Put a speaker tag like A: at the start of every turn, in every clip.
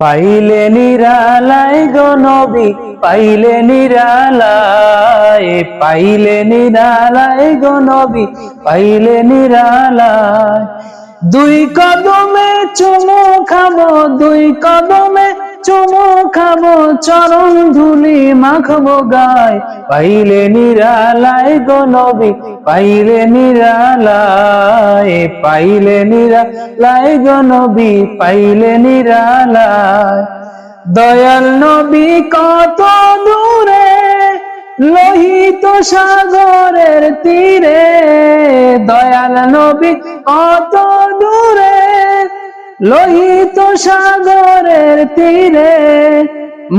A: পাইলে নিরালায় নবী, পাইলে নিরালায় পাইলে নিরালায় গো নবী, পাইলে নিরালায়। দুই কদমে চুমু খাব, দুই কদমে চুমু খাব, চরণ ধুলি মাখবো গায়। পাইলে নিরালায় গো নবী, পাইলে নিরালায় পাইলে নিরালায় গো নবী, পাইলে নিরালায়। দয়াল নবী কত দূরে, লোহিত সাগরের তীরে। দয়াল নবী কত দূরে লোহিত সাগরের তীরে,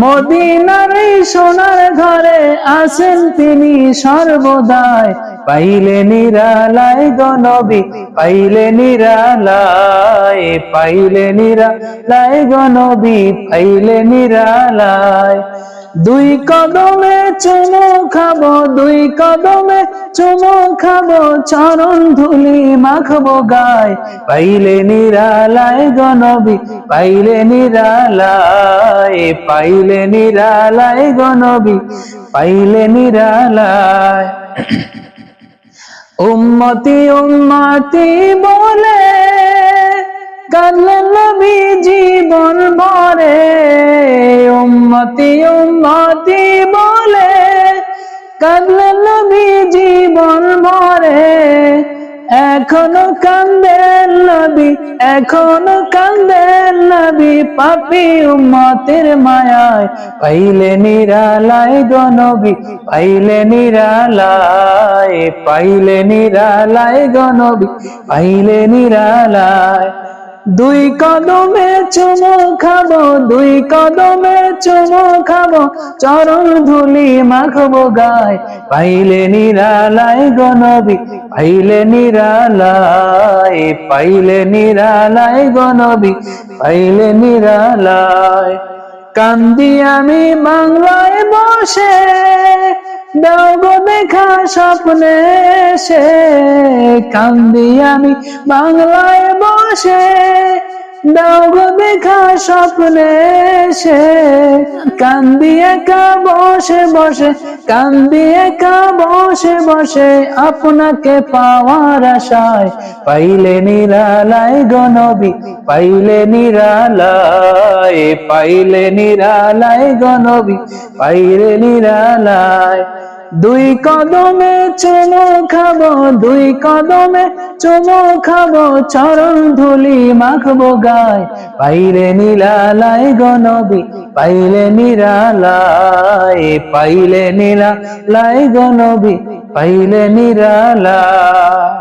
A: মদিনার সোনার ঘরে আসেন তিনি সর্বদায় পাইলে নিরালায় গনবী পাইলে নিরালায় পাইলে নিরালায় গনবী পাইলে নিরালায়। দুই কদমে চুমু খাব দুই কদমে, চুমু খাব, চরণ ধুলি মাখবো গায়। পাইলে নিরালায় গনবী পাইলে নিরালায় পাইলে নিরালায় গনবী পাইলে নিরালায়। উম্মতি উম্মতি বলে কাঁদলেন নবী জীবন ভরে। উম্মতি উম্মতি বলে কাঁদলেন নবী জীবন ভরে এখনও কান্দেন নবী, এখনও কান্দেন নবী, পাপি উম্মতের মায়ায়। পাইলে নিরালায় গো নবী, পাইলে নিরালায় পাইলে নিরালায় গো নবী, পাইলে নিরালায়। দুই কদমে চুমু খাব, দুই কদমে চুমু খাব, চরণ ধুলি মাখবো গায়। পাইলে নিরালায় গনবী পাইলে নিরালায় পাইলে নিরালায় গনবী পাইলে নিরালায়। কান্দি আমি বাংলায় বসে দাও দেখা স্বপ্নে সে কান্দি আমি বাংলায় বসে। দাও দেখা স্বপ্নে সে কান্দি একা বসে বসে, কান্দি একা বসে বসে। আপনাকে পাওয়ার আশায় পাইলে নিরালায় গনবী পাইলে নিরালায় পাইলে নিরালায় গনবী পাইলে নিরালায়। দুই কদমে চুমো খাব, দুই কদমে চুমো খাব, চরণ ধুলি মাখবো গায়। পাইলে নীলালাই গনবী পাইলে নিরালায় পাইলে নিরালায় গনবী পাইলে নিরালায়।